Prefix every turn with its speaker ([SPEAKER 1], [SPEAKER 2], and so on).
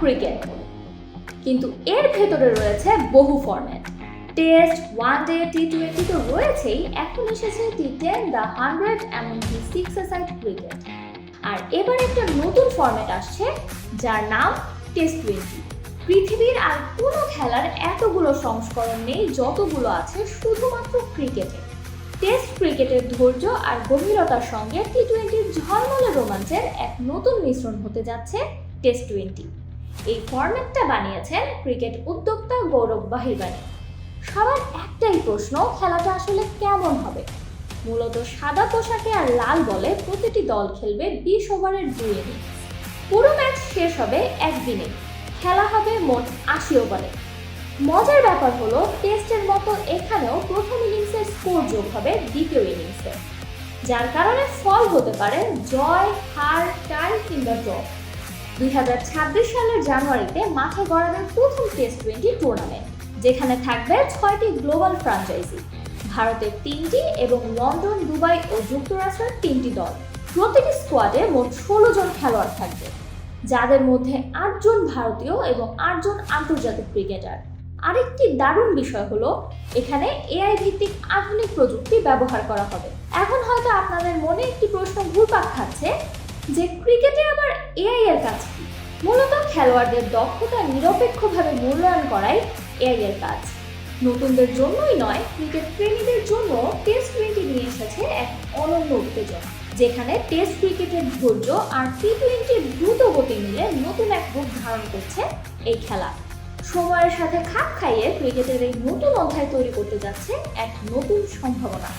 [SPEAKER 1] Cricket কিন্তু এর ভেতরে রয়েছে বহু format test one day T twenty তো রয়েছেই, এখন এসেছে টি টেন দ্য হান্ড্রেড এমনকি সিক্স সাইড ক্রিকেট আর এবার একটা নতুন ফরম্যাট আসছে, যার নাম টেস্ট টোয়েন্টি পৃথিবীর আর কোনো খেলার এতগুলো সংস্করণ নেই, যতগুলো আছে শুধুমাত্র ক্রিকেটে। টেস্ট ক্রিকেটের ধৈর্য আর গভীরতার সঙ্গে টি টোয়েন্টির ঝলমলে রোমাঞ্চের এক নতুন মিশ্রণ হতে যাচ্ছে টেস্ট টোয়েন্টি এই ফরম্যাটটা বানিয়েছেন ক্রিকেট উদ্যোক্তা গৌরব বাহিরবাণী সবার একটাই প্রশ্ন, খেলাটা আসলে কেমন হবে? মূলত সাদা পোশাকে আর লাল বলে প্রতিটি দল খেলবে বিশ ওভারের দুই ইনিংস পুরো ম্যাচ শেষ হবে একদিনে। খেলা হবে মোট আশি ওভারে মজার ব্যাপার হলো, টেস্টের মতো এখানেও প্রথম ইনিংসের স্কোর যোগ হবে দ্বিতীয় ইনিংসে যার কারণে ফল হতে পারে জয়, হার টাই কিংবা ড্র দুই সালের জানুয়ারিতে মাঠে গড়াবে প্রথম টেস্ট টোয়েন্টি টুর্নামেন্ট যেখানে থাকবে ছয়টি গ্লোবাল ফ্র্যাঞ্চাইজি ভারতের তিনটি এবং লন্ডন, দুবাই ও যুক্তরাষ্ট্রের তিনটি দল। প্রতিটি স্কোয়াডে মোট ষোলো জন খেলোয়াড় থাকবে, যাদের মধ্যে আটজন ভারতীয় এবং আটজন আন্তর্জাতিক ক্রিকেটার আরেকটি দারুণ বিষয় হলো, এখানে এআই ভিত্তিক আধুনিক প্রযুক্তি ব্যবহার করা হবে। এখন হয়তো আপনাদের মনে একটি প্রশ্ন ঘুরপাক খাচ্ছে যে ক্রিকেটে আবার এআই এর কাজ কি? মূলত খেলোয়াড়দের দক্ষতা নিরপেক্ষভাবে মূল্যায়ন করাই এআই এর কাজ। নতুনদের জন্যই নয় ক্রিকেট প্রেমীদের জন্য টেস্ট টোয়েন্টি নিয়ে এসেছে এক অনন্য উত্তেজনা, যেখানে টেস্ট ক্রিকেটের ধৈর্য আর টি টোয়েন্টির দ্রুত গতি মিলে নতুন এক রূপ ধারণ করছে এই খেলা। সময়ের সাথে খাপ খাইয়ে ক্রিকেটের এই নতুন অধ্যায় তৈরি করতে যাচ্ছে এক নতুন সম্ভাবনা।